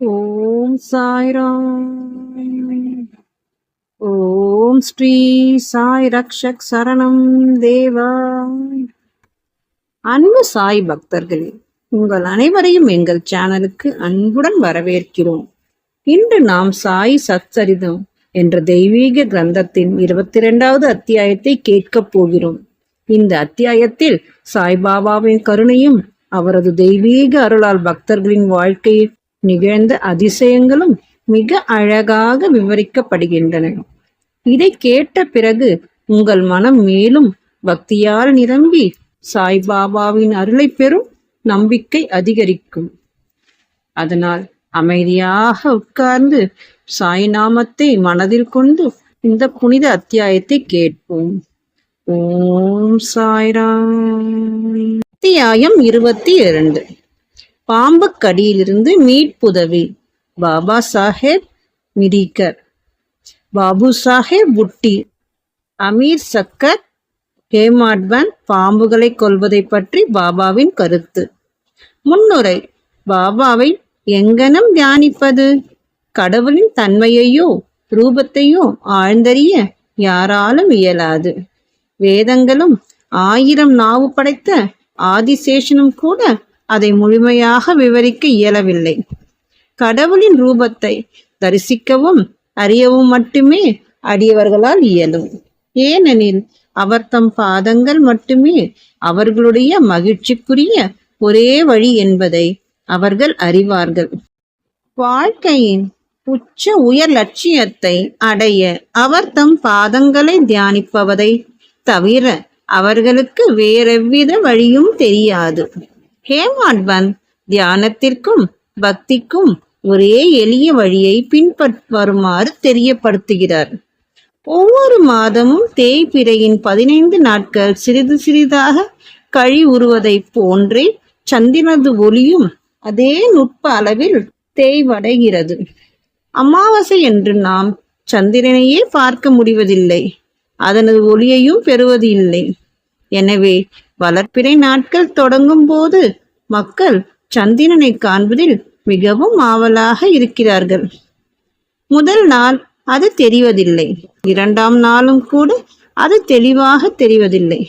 ஓம் சாய்ராம். ஓம் ஸ்ரீ சாய் ரக்ஷக் சரணம் தேவா. அன்பு சாய் பக்தர்களே உங்கள் அனைவரையும் எங்கள் சேனலுக்கு அன்புடன் வரவேற்கிறோம். இன்று நாம் சாய் சச்சரிதம் என்ற தெய்வீக கிரந்தத்தின் இருபத்தி இரண்டாவது அத்தியாயத்தை கேட்கப் போகிறோம். இந்த அத்தியாயத்தில் சாய்பாபாவின் கருணையும் அவரது தெய்வீக அருளால் பக்தர்களின் வாழ்க்கையில் நிகழ்ந்த அதிசயங்களும் மிக அழகாக விவரிக்கப்படுகின்றன. இதை கேட்ட பிறகு உங்கள் மனம் மேலும் பக்தியால் நிரம்பி சாய்பாபாவின் அருளை பெறும் நம்பிக்கை அதிகரிக்கும். அதனால் அமைதியாக உட்கார்ந்து சாய் நாமத்தை மனதில் கொண்டு இந்த புனித அத்தியாயத்தை கேட்போம். ஓம் சாய்ராம். அத்தியாயம் இருபத்தி இரண்டு. பாம்பு கடியிலிருந்து மீட்புதவி. பாபா சாஹேப் மிரிக்கர் பாபு சாஹேப் புட்டி. அமீர் சக்கர் ஹேமாட்வன் பாம்புகளை கொள்வதை பற்றி பாபாவின் கருத்து. முன்னுரை பாபாவை எங்கனம் தியானிப்பது? கடவுளின் தன்மையையோ ரூபத்தையோ ஆழ்ந்தறிய யாராலும் இயலாது. வேதங்களும் ஆயிரம் நாவு படைத்த ஆதிசேஷனும் கூட அதை முழுமையாக விவரிக்க இயலவில்லை. கடவுளின் ரூபத்தை தரிசிக்கவும் அறியவும் மட்டுமே அடியவர்களால் இயலும். ஏனெனில் அவர் தம் பாதங்கள் மட்டுமே அவர்களுடைய மகிழ்ச்சிக்குரிய ஒரே வழி என்பதை அவர்கள் அறிவார்கள். வாழ்க்கையின் உச்ச உயர் லட்சியத்தை அடைய அவர் தம் பாதங்களை தியானிப்பவதை தவிர அவர்களுக்கு வேறெவ்வித வழியும் தெரியாது. ஹேமாட்வன் தியானத்திற்கும் பக்திக்கும் ஒரே எளிய வழியை பின்பற்றுமாறு தெரியப்படுத்துகிறார். ஒவ்வொரு மாதமும் தேய்பிறையின் பதினைந்து நாட்கள் சிறிது சிறிதாக கழி உருவதைப் போன்றே சந்திரனது ஒளியும் அதே நுட்ப அளவில் தேய்வடைகிறது. அமாவாசை என்று நாம் சந்திரனையே பார்க்க முடிவதில்லை. அதனது ஒளியையும் பெறுவது இல்லை எனவே வளர்ப்பிறை நாட்கள் தொடங்கும் போது மக்கள் சந்திரனை காண்பதில் மிகவும் ஆவலாக இருக்கிறார்கள். முதல் நாள் அது தெரிவதில்லை. இரண்டாம் நாளும் கூட அது தெளிவாக தெரிவதில்லை.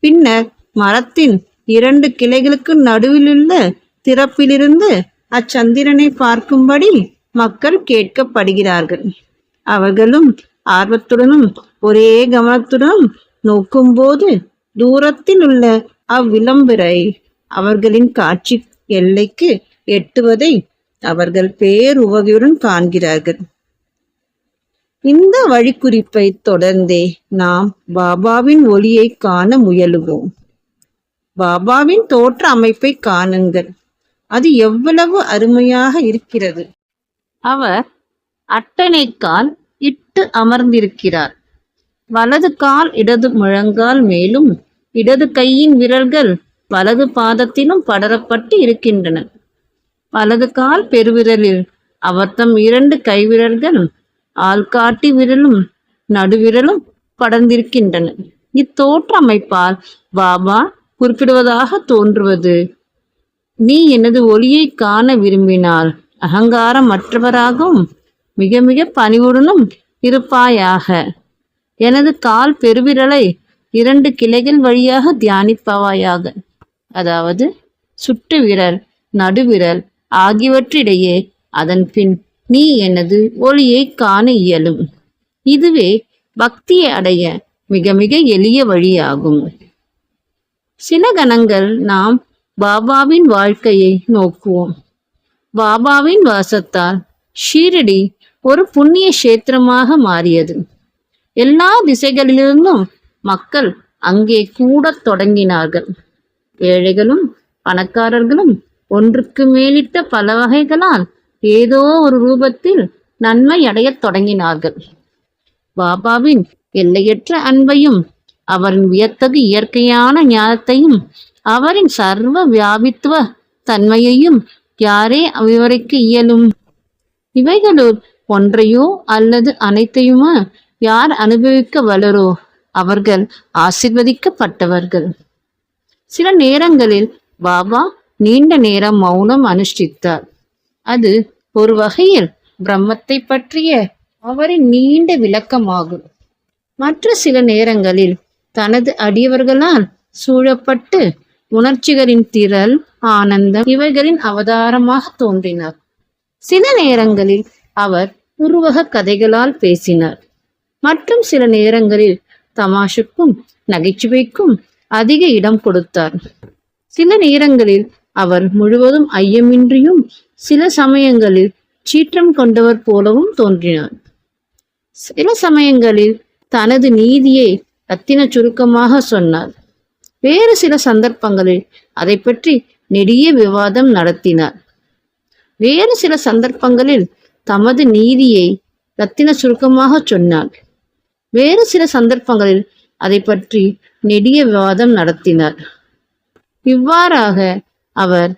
பின்னர் மரத்தின் இரண்டு கிளைகளுக்கு நடுவிலுள்ள திறப்பிலிருந்து அச்சந்திரனை பார்க்கும்படி மக்கள் கேட்கப்படுகிறார்கள். அவர்களும் ஆர்வத்துடனும் ஒரே கவனத்துடனும் நோக்கும்போது தூரத்தில் உள்ள அவ்விளம்பரை அவர்களின் காட்சி எல்லைக்கு எட்டுவதை அவர்கள் பேருவகையுடன் காண்கிறார்கள். இந்த வழிக்குறிப்பை தொடர்ந்தே நாம் பாபாவின் ஒளியை காண முயலுவோம். பாபாவின் தோற்ற அமைப்பை காணுங்கள். அது எவ்வளவு அருமையாக இருக்கிறது. அவர் அட்டனைக்கால் இட்டு அமர்ந்திருக்கிறார். வலது கால் இடது முழங்கால் மேலும் இடது கையின் விரல்கள் வலது பாதத்திலும் படரப்பட்டு இருக்கின்றன. வலது கால் பெருவிரலில் அவர் தம் இரண்டு கைவிரல்கள் ஆள்காட்டி விரலும் நடுவிரலும் படர்ந்திருக்கின்றன. இத்தோற்ற அமைப்பால் பாபா குறிப்பிடுவதாக தோன்றுவது. நீ எனது ஒளியை காண விரும்பினால் அகங்காரமற்றவராகவும் மிக மிக பணிவுடனும் இருப்பாயாக. எனது கால் பெருவிரலை இரண்டு கிளைகள் வழியாக தியானிப்பவாயாக. அதாவது சுட்டு விரல் நடுவிரல் ஆகியவற்றிடையே அதன் பின் நீ எனது ஒளியை காண இயலும். இதுவே பக்தியை அடைய மிக மிக எளிய வழியாகும். சில கணங்கள் நாம் பாபாவின் வாழ்க்கையை நோக்குவோம். பாபாவின் வாசத்தால் ஷீரடி ஒரு புண்ணிய கஷேத்திரமாக மாறியது. எல்லா திசைகளிலிருந்தும் மக்கள் அங்கே கூடத் தொடங்கினார்கள். ஏழைகளும் பணக்காரர்களும் ஒன்றுக்கு மேலிட்ட பல வகைகளால் ஏதோ ஒரு ரூபத்தில் நன்மை அடையத் தொடங்கினார்கள். பாபாவின் எல்லையற்ற அன்பையும் அவரின் வியத்தகு இயற்கையான ஞானத்தையும் அவரின் சர்வ வியாபித்துவ தன்மையையும் யாரே விவரிக்க இயலும்? இவைகளுள் ஒன்றையோ அல்லது அனைத்தையுமா யார் அனுபவிக்க வளரோ அவர்கள் ஆசிர்வதிக்கப்பட்டவர்கள். சில நேரங்களில் பாபா நீண்ட நேரம் மௌனம் அனுஷ்டித்தார். அது ஒரு வகையில் பிரம்மத்தை பற்றிய அவரின் நீண்ட விளக்கமாகும். மற்ற சில நேரங்களில் தனது அடியவர்களால் சூழப்பட்டு உணர்ச்சிகளின் திரள் ஆனந்தம் இவைகளின் அவதாரமாக தோன்றினார். சில நேரங்களில் அவர் உருவக கதைகளால் பேசினார். மற்றும் சில நேரங்களில் தமாஷுக்கும் நகைச்சுவைக்கும் அதிக இடம் கொடுத்தார். சில நேரங்களில் அவர் முழுவதும் ஐயமின்றியும் சில சமயங்களில் சீற்றம் கொண்டவர் போலவும் தோன்றினார். சில சமயங்களில் தனது நீதியை ரத்தின சுருக்கமாக சொன்னார். வேறு சில சந்தர்ப்பங்களில் அதை பற்றி நெடிய விவாதம் நடத்தினார். வேறு சில சந்தர்ப்பங்களில் தமது நீதியை ரத்தின சுருக்கமாக சொன்னார். வேறு சில சந்தர்ப்பங்களில் அதை பற்றி நெடிய விவாதம் நடத்தினார். இவ்வாறாக அவர்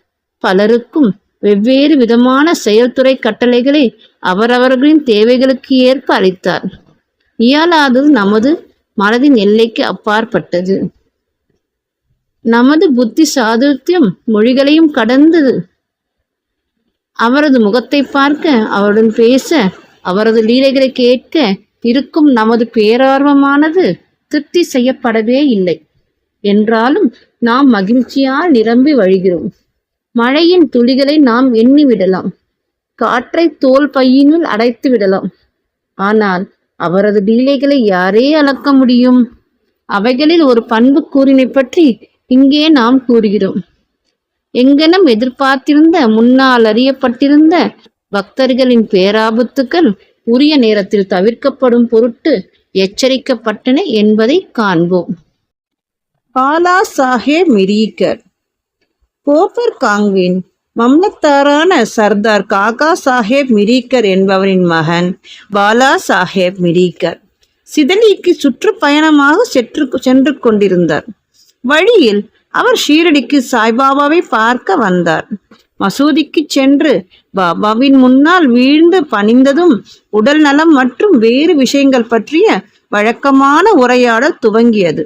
பலருக்கும் வெவ்வேறு விதமான செயல்துறை கட்டளைகளை அவரவர்களின் தேவைகளுக்கு ஏற்ப அளித்தார். இயலாதது நமது மனதின் எல்லைக்கு அப்பாற்பட்டது. நமது புத்தி சாதுர்த்தியம் மொழிகளையும் கடந்தது. அவரது முகத்தை பார்க்க அவருடன் பேச அவரது லீலைகளை கேட்க இருக்கும் நமது பேரார்வமானது திருப்தி செய்யப்படவே இல்லை. என்றாலும் நாம் மகிழ்ச்சியால் நிரம்பி வழிகிறோம். மழையின் துளிகளை நாம் எண்ணி விடலாம். காற்றை தோல் பையினுள் அடைத்து விடலாம். ஆனால் அவரது லீலைகளை யாரே அளக்க முடியும்? அவைகளில் ஒரு பண்பு கூறினை பற்றி இங்கே நாம் கூறுகிறோம். எங்கெனம் எதிர்பார்த்திருந்த முன்னால் அறியப்பட்டிருந்த பக்தர்களின் பேராபத்துக்கள் உரிய நேரத்தில் தவிர்க்கப்படும் பொருட்டு எச்சரிக்கப்பட்டன என்பதை காண்போம். பாலா சாஹேப் மிரீக்கர் போப்பர் காங்வின் மம்லத்தாரான சர்தார் காகா சாஹேப் மிரீக்கர் என்பவரின் மகன் பாலா சாஹேப் மிரீக்கர் சிதலிக்கு சுற்றுப்பயணமாக சென்று சென்று கொண்டிருந்தார். வழியில் அவர் ஷீரடிக்கு சாய்பாபாவை பார்க்க வந்தார். மசூதிக்கு சென்று பாபாவின் முன்னால் வீழ்ந்து பணிந்ததும் உடல் நலம் மற்றும் வேறு விஷயங்கள் பற்றிய வழக்கமான உரையாடல் துவங்கியது.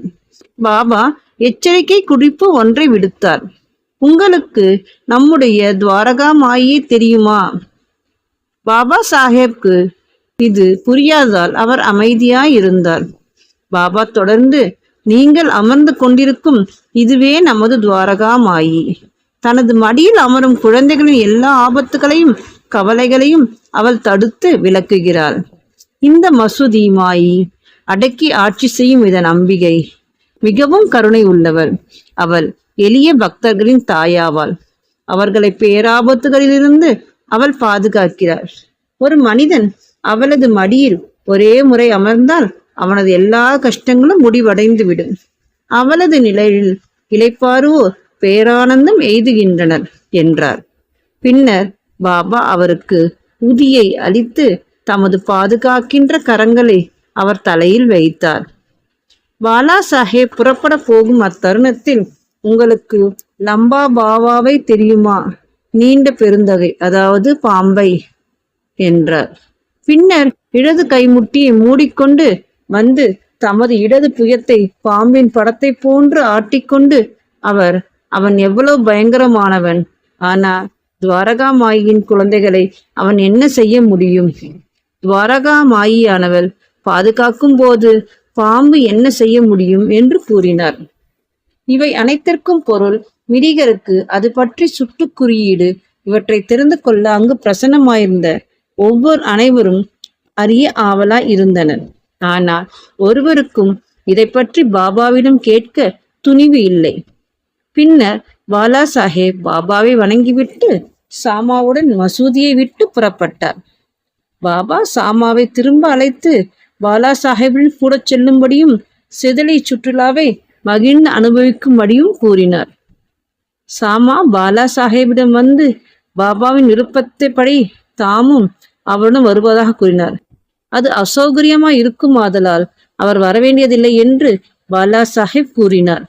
பாபா எச்சரிக்கை குறிப்பு ஒன்றை விடுத்தார். உங்களுக்கு நம்முடைய துவாரகா மாயே தெரியுமா பாபா சாஹேப்க்கு இது புரியாதால் அவர் அமைதியாய் இருந்தார் பாபா தொடர்ந்து நீங்கள் அமர்ந்து கொண்டிருக்கும் இதுவே நமது துவாரகா மாயி தனது மடியில் அமரும் குழந்தைகளின் எல்லா ஆபத்துகளையும் கவலைகளையும் அவள் தடுத்து விளக்குகிறாள். இந்த மசூதி மாயி அடக்கி ஆட்சி செய்யும் இதன் அம்பிகை மிகவும் கருணை உள்ளவள். அவள் எளிய பக்தர்களின் தாயாவாள். அவர்களை பேராபத்துகளிலிருந்து அவள் பாதுகாக்கிறார் ஒரு மனிதன் அவளது மடியில் ஒரே முறை அமர்ந்தால் அவனது எல்லா கஷ்டங்களும் முடிவடைந்து விடும் அவளது நிலையில் இளைப்பாறுவோர் பேரானந்தம் எய்துகின்றனர் என்றார். பின்னர் பாபா அவருக்கு உதியை அளித்து தமது பாதுகாக்கின்ற கரங்களை அவர் தலையில் வைத்தார். பாலா சாஹேப் புறப்பட போகும் அத்தருணத்தில் உங்களுக்கு லம்பா பாவாவை தெரியுமா? நீண்ட பெருந்தகை அதாவது பாம்பை என்றார். பின்னர் இடது கைமுட்டியை மூடிக்கொண்டு வந்து தமது இடது புயத்தை பாம்பின் படத்தை போன்று ஆட்டிக்கொண்டு அவர் அவன் எவ்வளவு பயங்கரமானவன். ஆனா துவாரகா மாயின் குழந்தைகளை அவன் என்ன செய்ய முடியும்? துவாரகா மாயியானவள் பாதுகாக்கும் போது பாம்பு என்ன செய்ய முடியும் என்று கூறினார். இவை அனைத்திற்கும் பொருள். மிரிகருக்கு அது பற்றி சுட்டு குறியீடு. இவற்றை தெரிந்து கொள்ள அங்கு பிரசன்னமாயிருந்த ஒவ்வொரு அனைவரும் அறிய ஆவலா இருந்தனர். ஆனால் ஒருவருக்கும் இதை பற்றி பாபாவிடம் கேட்க துணிவு இல்லை. பின்னர் பாலா சாஹேப் பாபாவை வணங்கிவிட்டு சாமாவுடன் மசூதியை விட்டு புறப்பட்டார். பாபா சாமாவை திரும்ப அழைத்து பாலா சாஹேபின் கூட செல்லும்படியும் சிதலை சுற்றுலாவை மகிழ்ந்து அனுபவிக்கும்படியும் கூறினார். சாமா பாலா சாஹேபிடம் வந்து பாபாவின் விருப்பத்தைப்படி தாமும் அவருடன் வருவதாக கூறினார். அது அசௌகரியமா இருக்கும் ஆதலால் அவர் வரவேண்டியதில்லை என்று பாலா சாஹேப் கூறினார்.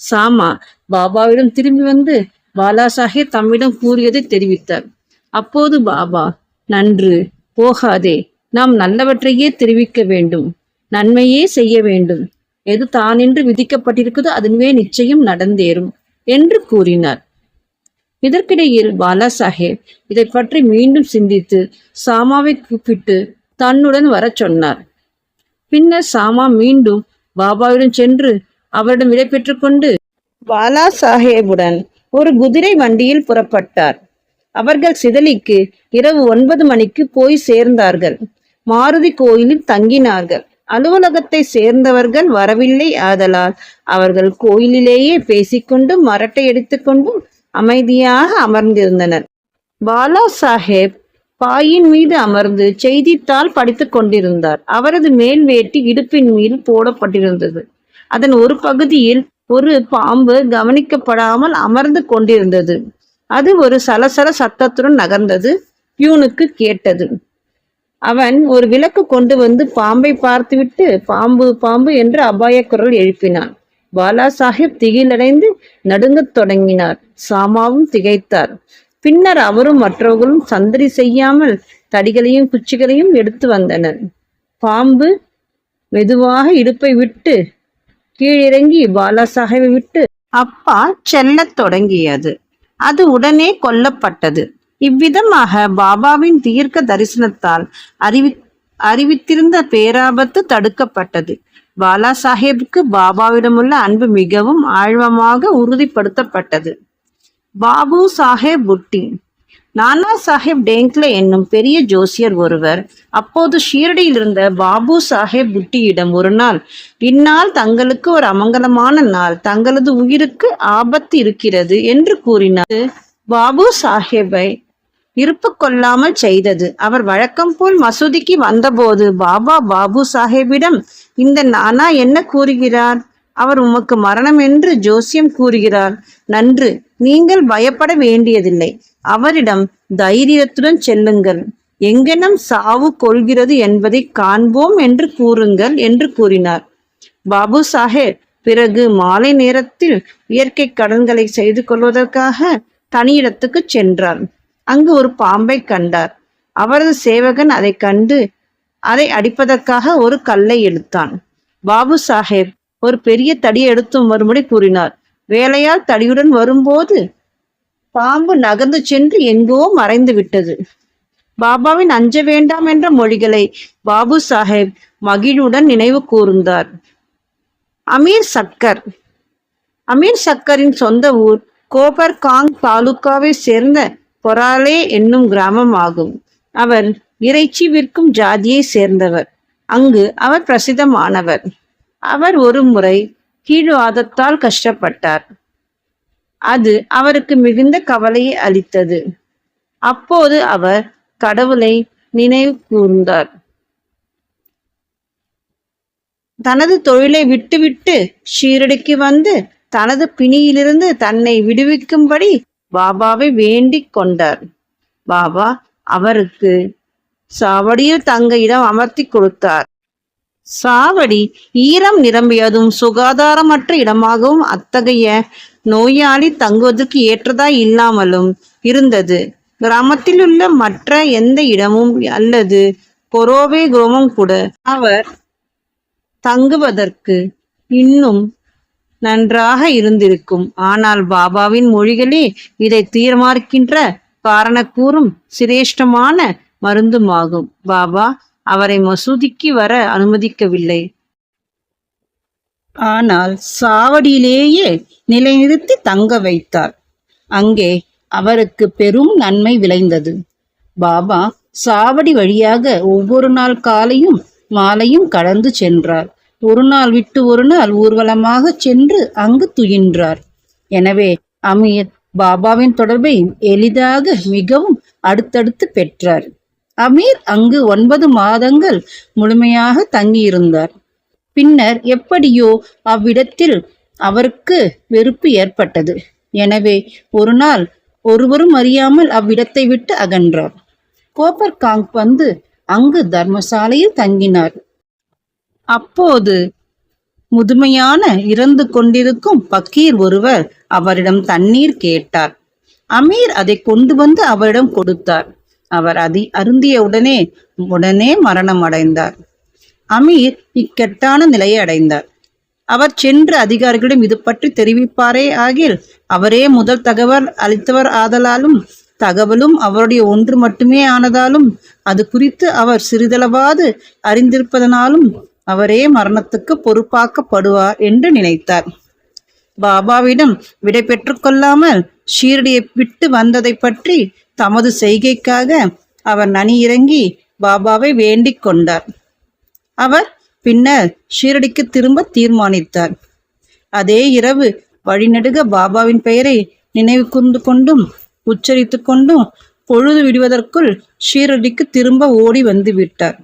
சாமா பாபாவிடம் திரும்பி வந்து பாலா சாஹேப் தம்மிடம் கூறியதை தெரிவித்தார். அப்போது பாபா நன்று போகாதே. நாம் நல்லவற்றையே தெரிவிக்க வேண்டும். நன்மையே செய்ய வேண்டும். எது தானென்று விதிக்கப்பட்டிருக்குதோ அதுவே நிச்சயம் நடந்தேறும் என்று கூறினார். இதற்கிடையில் பாலா சாஹேப் இதை பற்றி மீண்டும் சிந்தித்து சாமாவை கூப்பிட்டு தன்னுடன் வரச் சொன்னார். பின்னர் சாமா மீண்டும் பாபாவிடம் சென்று அவரிடம் விடை பெற்றுக்கொண்டு பாலா சாஹேபுடன் ஒரு குதிரை வண்டியில் புறப்பட்டார். அவர்கள் சிதலிக்கு இரவு ஒன்பது மணிக்கு போய் சேர்ந்தார்கள். மாருதி கோயிலில் தங்கினார்கள். அலுவலகத்தை சேர்ந்தவர்கள் வரவில்லை ஆதலால் அவர்கள் கோயிலிலேயே பேசிக்கொண்டும் மரட்டை எடுத்துக்கொண்டும் அமைதியாக அமர்ந்திருந்தனர். பாலா சாஹேப் பாயின் மீது அமர்ந்து செய்தித்தாள் படித்துக் கொண்டிருந்தார். அவரது மேல் வேட்டி இடுப்பின் மீது போடப்பட்டிருந்தது. அதன் ஒரு பகுதியில் ஒரு பாம்பு கவனிக்கப்படாமல் அமர்ந்து கொண்டிருந்தது. அது ஒரு சலசல சத்தத்துடன் நகர்ந்தது பியூனுக்கு கேட்டது. அவன் ஒரு விளக்கு கொண்டு வந்து பாம்பை பார்த்துவிட்டு பாம்பு பாம்பு என்று அபாய குரல் எழுப்பினான். பாலா சாஹிப் திகிலடைந்து நடுங்கத் தொடங்கினார். சாமாவும் திகைத்தார். பின்னர் அவரும் மற்றவர்களும் சந்தடி செய்யாமல் தடிகளையும் குச்சிகளையும் எடுத்து வந்தனர். பாம்பு மெதுவாக இடுப்பை விட்டு கீழிறங்கி பாலா விட்டு அப்பா செல்லத் தொடங்கியது. அது உடனே கொல்லப்பட்டது. இவ்விதமாக பாபாவின் தீர்க்க தரிசனத்தால் அறிவி அறிவித்திருந்த பேராபத்து தடுக்கப்பட்டது. பாலா சாஹேபுக்கு பாபாவிடமுள்ள அன்பு மிகவும் ஆழமாக உறுதிப்படுத்தப்பட்டது. பாபு சாஹேப் புட்டி நானா சாஹேப் டேங்க்ல என்னும் பெரிய ஜோசியர் ஒருவர் அப்போது ஷீரடியில் இருந்த பாபு சாஹேப் புட்டியிடம் ஒரு நாள் இந்நாள் தங்களுக்கு ஒரு அமங்கலமான நாள் தங்களது உயிருக்கு ஆபத்து இருக்கிறது என்று கூறினார். பாபு சாஹேபை இருப்பு கொள்ளாமல் செய்தது. அவர் வழக்கம் போல் மசூதிக்கு வந்தபோது பாபா பாபு சாஹேபிடம் இந்த நானா என்ன கூறுகிறார்? அவர் உமக்கு மரணம் என்று ஜோசியம் கூறுகிறார். நன்று நீங்கள் பயப்பட வேண்டியதில்லை. அவரிடம் தைரியத்துடன் செல்லுங்கள். எங்கெனம் சாவு கொள்கிறது என்பதை காண்போம் என்று கூறுங்கள் என்று கூறினார். பாபு சாஹேப் பிறகு மாலை நேரத்தில் இயற்கை கடன்களை செய்து கொள்வதற்காக தனியிடத்துக்கு சென்றார். அங்கு ஒரு பாம்பை கண்டார். அவரது சேவகன் அதை கண்டு அதை அடிப்பதற்காக ஒரு கல்லை எடுத்தான் பாபு சாஹேப் ஒரு பெரிய தடியை எடுத்தும் வரும்படி கூறினார். வேலையால் தடியுடன் வரும்போது பாம்பு நகர்ந்து சென்று எங்கோ மறைந்து விட்டது. பாபாவின் அஞ்ச வேண்டாம் என்ற மொழிகளை பாபு சாஹேப் மகிழுடன் நினைவு கூர்ந்தார். அமீர் சக்கர். அமீர் சக்கரின் சொந்த ஊர் கோபர் காங் தாலுகாவை சேர்ந்த பொராலே என்னும் கிராமம் ஆகும் அவர் இறைச்சி விற்கும் ஜாதியை சேர்ந்தவர். அங்கு அவர் பிரசித்தமானவர். அவர் ஒரு முறை கீழ்வாதத்தால் கஷ்டப்பட்டார். அது அவருக்கு மிகுந்த கவலையை அளித்தது. அப்போது அவர் கடவுளை நினைவு கூர்ந்தார். தனது தொழிலை விட்டுவிட்டு ஷீரடிக்கு வந்து தனது பிணியிலிருந்து தன்னை விடுவிக்கும்படி பாபாவை வேண்டிக் கொண்டார். பாபா அவருக்கு சாவடியில் தங்க இடம் அமர்த்தி கொடுத்தார். சாவடி ஈரம் நிரம்பியதும் சுகாதாரமற்ற இடமாகவும் அத்தகைய நோயாளி தங்குவதற்கு ஏற்றதா இல்லாமலும் இருந்தது. கிராமத்தில் உள்ள மற்ற எந்த இடமும் அல்லது கொரோவே குரோமம் கூட அவர் தங்குவதற்கு இன்னும் நன்றாக இருந்திருக்கும். ஆனால் பாபாவின் மொழிகளே இதை தீர்மானிக்கின்ற காரணக்கூறும் சிரேஷ்டமான மருந்துமாகும். பாபா அவரை மசூதிக்கு வர அனுமதிக்கவில்லை. ஆனால் சாவடியிலேயே நிலைநிறுத்தி தங்க வைத்தார். அங்கே அவருக்கு பெரும் நன்மை விளைந்தது. பாபா சாவடி வழியாக ஒவ்வொரு நாள் காலையும் மாலையும் கடந்து சென்றார். ஒரு நாள் விட்டு ஒரு நாள் ஊர்வலமாக சென்று அங்கு துயின்றார். எனவே அமீர் பாபாவின் தொடர்பை எளிதாக மிகவும் அடுத்தடுத்து பெற்றார். அமீர் அங்கு ஒன்பது மாதங்கள் முழுமையாக தங்கியிருந்தார். பின்னர் எப்படியோ அவ்விடத்தில் அவருக்கு வெறுப்பு ஏற்பட்டது. எனவே ஒரு நாள் ஒருவரும் அறியாமல் அவ்விடத்தை விட்டு அகன்றார். கோப்பர் காங் வந்து அங்கு தர்மசாலையில் தங்கினார். அப்போது முதுமையான இறந்து கொண்டிருக்கும் பக்கீர் ஒருவர் அவரிடம் தண்ணீர் கேட்டார். அமீர் அதை கொண்டு வந்து அவரிடம் கொடுத்தார். அவர் அதை அருந்திய உடனே உடனே மரணம் அடைந்தார் அமீர் இக்கெட்டான நிலையை அடைந்தார். அவர் சென்று அதிகாரிகளிடம் இது பற்றி தெரிவிப்பாரே ஆகில் அவரே முதல் தகவல் அளித்தவர் ஆதலாலும் தகவலும் அவருடைய ஒன்று மட்டுமே ஆனதாலும் அது குறித்து அவர் சிறிதளவாது அறிந்திருப்பதனாலும் அவரே மரணத்துக்கு பொறுப்பாக்கப்படுவார் என்று நினைத்தார். பாபாவிடம் விடை பெற்றுக் கொள்ளாமல் ஷீரடியை விட்டு வந்ததை பற்றி தமது செய்கைக்காக அவர் நனி இறங்கி பாபாவை வேண்டிக் கொண்டார். அவர் பின்னர் ஷீரடிக்கு திரும்ப தீர்மானித்தார். அதே இரவு வழிநெடுக பாபாவின் பெயரை நினைவு கூர்ந்து கொண்டும் உச்சரித்து கொண்டும் பொழுது விடுவதற்குள் ஷீரடிக்கு திரும்ப ஓடி வந்து விட்டார்.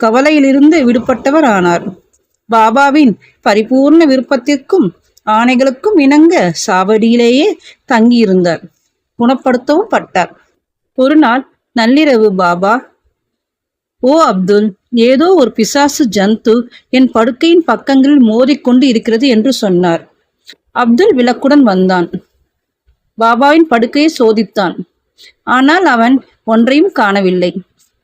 கவலையிலிருந்து விடுபட்டவர் ஆனார் பாபாவின் பரிபூர்ண விருப்பத்திற்கும் ஆணைகளுக்கும் இணங்க சாவடியிலேயே தங்கியிருந்தார். குணப்படுத்தவும் பட்டார். ஒரு நாள் நள்ளிரவு பாபா ஓ அப்துல் ஏதோ ஒரு பிசாசு ஜந்து என் படுக்கையின் பக்கங்களில் மோதிக்கொண்டு இருக்கிறது என்று சொன்னார். அப்துல் விளக்குடன் வந்தான். பாபாவின் படுக்கையை சோதித்தான். ஆனால் அவன் ஒன்றையும் காணவில்லை.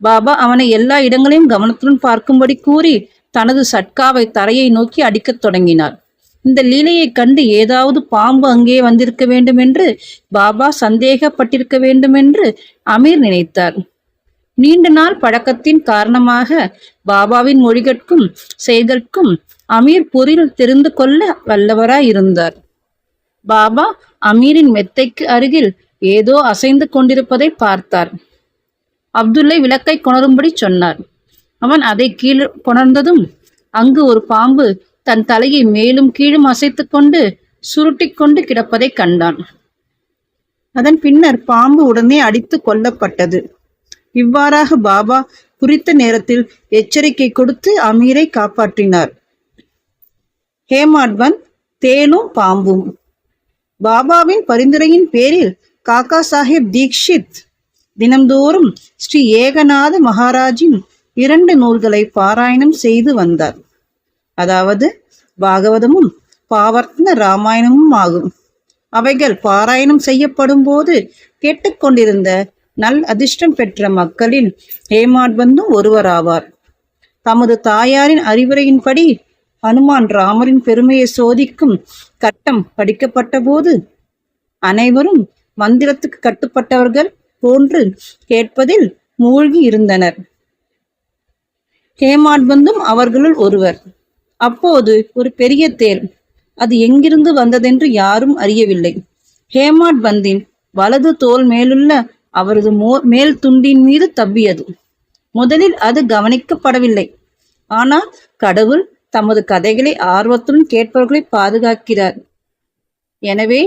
பாபா அவனை எல்லா இடங்களையும் கவனத்துடன் பார்க்கும்படி கூறி தனது சட்காவை தரையை நோக்கி அடிக்கத் தொடங்கினார். இந்த லீலையைக் கண்டு ஏதாவது பாம்பு அங்கே வந்திருக்க வேண்டும் என்று பாபா சந்தேகப்பட்டிருக்க வேண்டும் என்று அமீர் நினைத்தார். நீண்ட நாள் பழக்கத்தின் காரணமாக பாபாவின் மொழிகட்கும் செய்தற்கும் அமீர் பொருள் தெரிந்து கொள்ள வல்லவராய் இருந்தார். பாபா அமீரின் மெத்தைக்கு அருகில் ஏதோ அசைந்து கொண்டிருப்பதை பார்த்தார். அப்துல்லை விளக்கை கொணரும்படி சொன்னார். அவன் அதை கீழ் கொணர்ந்ததும் அங்கு ஒரு பாம்பு தன் தலையை மேலும் கீழும் அசைத்துக் கொண்டு சுருட்டிக் கொண்டு கிடப்பதை கண்டான். அதன் பின்னர் பாம்பு உடனே அடித்து கொல்லப்பட்டது. இவ்வாறாக பாபா குறித்த நேரத்தில் எச்சரிக்கை கொடுத்து அமீரை காப்பாற்றினார். ஹேமாட்வன் தேனும் பாம்பும். பாபாவின் பரிந்துரையின் பேரில் காக்கா சாஹேப் தீக்ஷித் தினம்தோறும் ஸ்ரீ ஏகநாத மகாராஜின் இரண்டு நூல்களை பாராயணம் செய்து வந்தார். அதாவது பாகவதமும் பாவர்த்தன ராமாயணமும் ஆகும். அவைகள் பாராயணம் செய்யப்படும் போது கேட்டுக்கொண்டிருந்த நல் அதிர்ஷ்டம் பெற்ற மக்களில் ஹேமாட்வந்தும் ஒருவராவார். தமது தாயாரின் அறிவுரையின்படி ஹனுமான் ராமரின் பெருமையை சோதிக்கும் கட்டம் படிக்கப்பட்ட போது அனைவரும் மந்திரத்துக்கு கட்டுப்பட்டவர்கள் போன்று கேட்பதில் மூழ்கி இருந்தனர். ஹேமாட்வந்தும் அவர்களுள் ஒருவர். அப்போது ஒரு பெரிய தேர் அது எங்கிருந்து வந்ததென்று யாரும் அறியவில்லை. ஹேமாட்பந்தின் வலது தோல் மேலுள்ள அவரது மோ மேல் துண்டின் மீது தப்பியது. முதலில் அது கவனிக்கப்படவில்லை. ஆனால் கடவுள் தமது கதைகளை ஆர்வத்துடன் கேட்பவர்களை பாதுகாக்கிறார். எனவே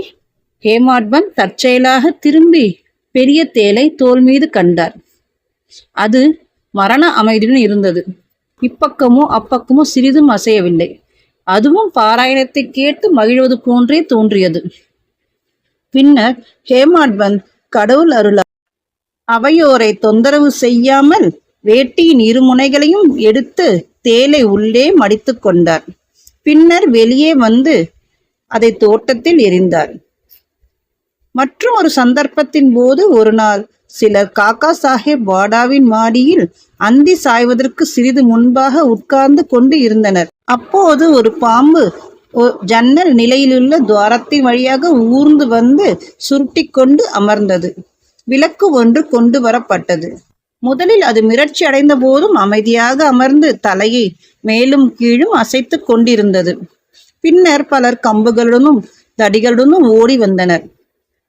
ஹேமாட்பன் தற்செயலாக திரும்பி பெரிய தேலை தோல் மீது கண்டார். அது மரண அமைதியுடன் இருந்தது. இப்பக்கமோ அப்பக்கமோ சிறிதும் அசையவில்லை. அதுவும் பாராயணத்தை கேட்டு மகிழ்வது போன்றே தோன்றியது. பின்னர் ஹேமாட்பன் கடவுள் அருள அவையோரை தொந்தரவு செய்யாமல் வேட்டியின் இரு முனைகளையும் எடுத்து தேலை உள்ளே மடித்து கொண்டார். பின்னர் வெளியே வந்து அதை தோட்டத்தில் எரிந்தார் மற்றும் ஒரு சந்தர்ப்பத்தின் போது ஒரு நாள் சிலர் காக்கா சாஹேப் வாடாவின் மாடியில் அந்தி சாய்வதற்கு சிறிது முன்பாக உட்கார்ந்து கொண்டு இருந்தனர். அப்போது ஒரு பாம்பு ஒ- ஜன்னல் நிலையிலுள்ள துவாரத்தின் வழியாக ஊர்ந்து வந்து சுருட்டிக் கொண்டு அமர்ந்தது. விளக்கு ஒன்று கொண்டு வரப்பட்டது. முதலில் அது மிரட்சி அடைந்த போதும் அமைதியாக அமர்ந்து தலையை மேலும் கீழும் அசைத்து கொண்டிருந்தது. பின்னர் பலர் கம்புகளுடனும் தடிகளுடனும் ஓடி வந்தனர்.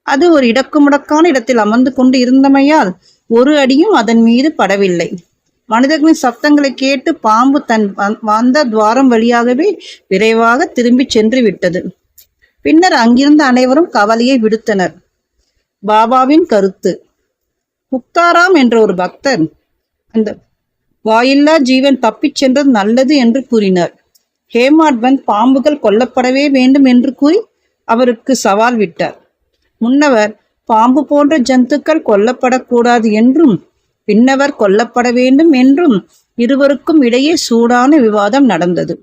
அது ஒரு இடக்குமுடக்கான இடத்தில் அமர்ந்து கொண்டு இருந்தமையால் ஒரு அடியும் அதன் மீது படவில்லை. மனிதர்களின் சப்தங்களை கேட்டு பாம்பு தன் வந்த துவாரம் வழியாகவே விரைவாக திரும்பி சென்று விட்டது. பின்னர் அங்கிருந்த அனைவரும் கவலையை விடுத்தனர். பாபாவின் கருத்து. முக்தாராம் என்ற ஒரு பக்தர் அந்த வாயில்லா ஜீவன் தப்பிச் சென்றது நல்லது என்று கூறினார். ஹேமாட்வந்த் பாம்புகள் கொல்லப்படவே வேண்டும் என்று கூறி அவருக்கு சவால் விட்டார். முன்னவர் பாம்பு போன்ற ஜந்துக்கள் கொல்லப்படக்கூடாது என்றும் பின்னவர் கொல்லப்பட வேண்டும் என்றும் இருவருக்கும் இடையே சூடான விவாதம் நடந்தது.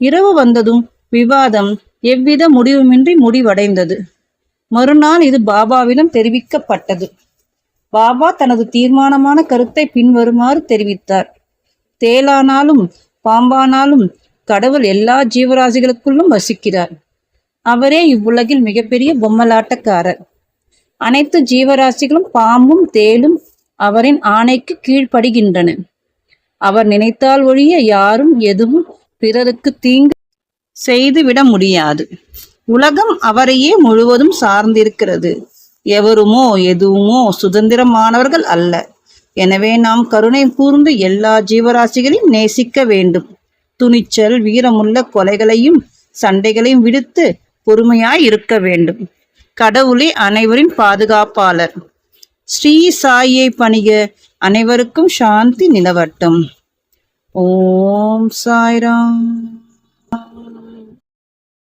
இரவு வந்ததும் விவாதம் எவ்வித முடிவுமின்றி முடிவடைந்தது. மறுநாள் இது பாபாவிடம் தெரிவிக்கப்பட்டது. பாபா தனது தீர்மானமான கருத்தை பின்வருமாறு தெரிவித்தார். தேலானாலும் பாம்பானாலும் கடவுள் எல்லா ஜீவராசிகளுக்குள்ளும் வசிக்கிறார். அவரே இவ்வுலகில் மிகப்பெரிய பொம்மலாட்டக்காரர். அனைத்து ஜீவராசிகளும் பாம்பும் தேளும் அவரின் ஆணைக்கு கீழ்ப்படுகின்றன. அவர் நினைத்தால் ஒழிய யாரும் எதுவும் பிறருக்கு தீங்கு செய்துவிட முடியாது. உலகம் அவரையே முழுவதும் சார்ந்திருக்கிறது. எவருமோ எதுவுமோ சுதந்திரமானவர்கள் அல்ல. எனவே நாம் கருணை கூர்ந்து எல்லா ஜீவராசிகளையும் நேசிக்க வேண்டும். துணிச்சல் வீரமுள்ள கொலைகளையும் சண்டைகளையும் விடுத்து பொறுமையாய் இருக்க வேண்டும். கடவுளே அனைவரின் பாதுகாப்பாளர். ஸ்ரீ சாயை பணிக அனைவருக்கும் சாந்தி நிலவட்டும். ஓம் சாய்ராம்.